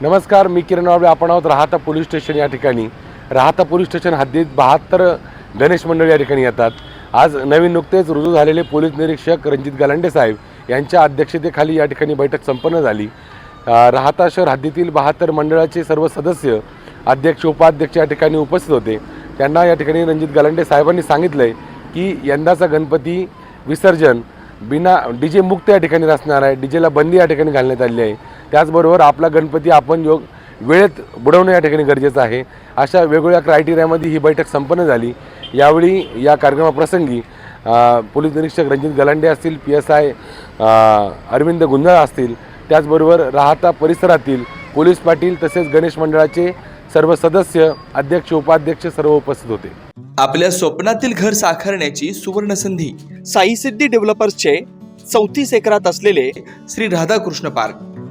नमस्कार मी किरण वाबळे आपण आहोत राहता पोलीस स्टेशन या ठिकाणी. राहता पोलीस स्टेशन हद्दीत बहात्तर गणेश मंडळ या ठिकाणी येतात. आज नवीन नुकतेच रुजू झालेले पोलीस निरीक्षक रणजित गालांडे साहेब यांच्या अध्यक्षतेखाली या ठिकाणी बैठक संपन्न झाली. राहता शहर हद्दीतील बहात्तर मंडळाचे सर्व सदस्य अध्यक्ष उपाध्यक्ष या ठिकाणी उपस्थित होते. त्यांना या ठिकाणी रणजित गालांडे साहेबांनी सांगितलं आहे की यंदाचा गणपती विसर्जन बिना डी जे मुक्त या ठिकाणी असणार आहे. डी जेला बंदी या ठिकाणी घालण्यात आली आहे. त्याचबरोबर आपला गणपती आपण योग वेळेत बुडवणं या ठिकाणी गरजेचं आहे. अशा वेगवेगळ्या क्रायटेरियामध्ये ही बैठक संपन्न झाली. यावेळी या कार्यक्रमाप्रसंगी पोलीस निरीक्षक रणजित गलांडे असतील P S I Arvind Gunjal असतील त्याचबरोबर राहता परिसरातील पोलीस पाटील तसेच गणेश मंडळाचे सर्व सदस्य अध्यक्ष उपाध्यक्ष सर्व उपस्थित होते. आपल्या स्वप्नातील घर साकारण्याची सुवर्ण संधी साई सिद्धी डेव्हलपर्सचे चौतीस एकरात असलेले Shri Radhakrishna park.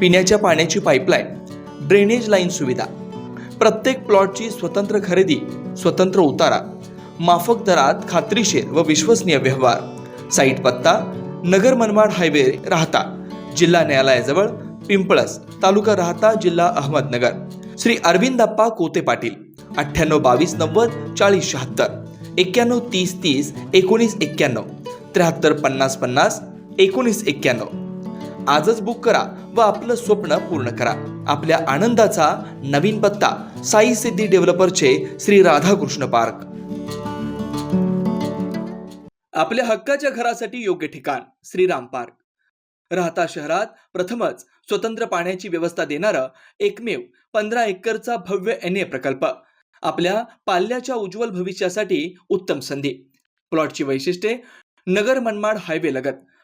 पिण्याच्या पाण्याची पाईपलाईन ड्रेनेज लाईन सुविधा. प्रत्येक प्लॉटची स्वतंत्र खरेदी स्वतंत्र उतारा माफक दरात खात्रीशीर व विश्वसनीय व्यवहार. साईट पत्ता नगर मनमाड हायवे राहता जिल्हा न्यायालयाजवळ पिंपळस तालुका राहता जिल्हा अहमदनगर. श्री अरविंदप्पा कोते पाटील अठ्ठ्याण्णव बावीस नव्वद चाळीस शहात्तर एक्क्याण्णव तीस तीस एकोणीस एक्क्याण्णव त्र्याहत्तर पन्नास पन्नास एकोणीस एक्क्याण्णव. आजच बुक करा व आपलं स्वप्न पूर्ण करा. आपल्या आनंदाचा नवीन पत्ता साई सिद्धी डेव्हलपरचे श्री राधाकृष्ण पार्क. आपल्या हक्काच्या घरासाठी योग्य ठिकाण श्रीराम पार्क. राहता शहरात प्रथमच स्वतंत्र पाण्याची व्यवस्था देणारं एकमेव पंधरा एकरचा भव्य एन ए प्रकल्प. आपल्या पाल्याच्या उज्ज्वल भविष्यासाठी उत्तम संधी. प्लॉटची वैशिष्ट्ये नगर मनमाड हायवे लगत.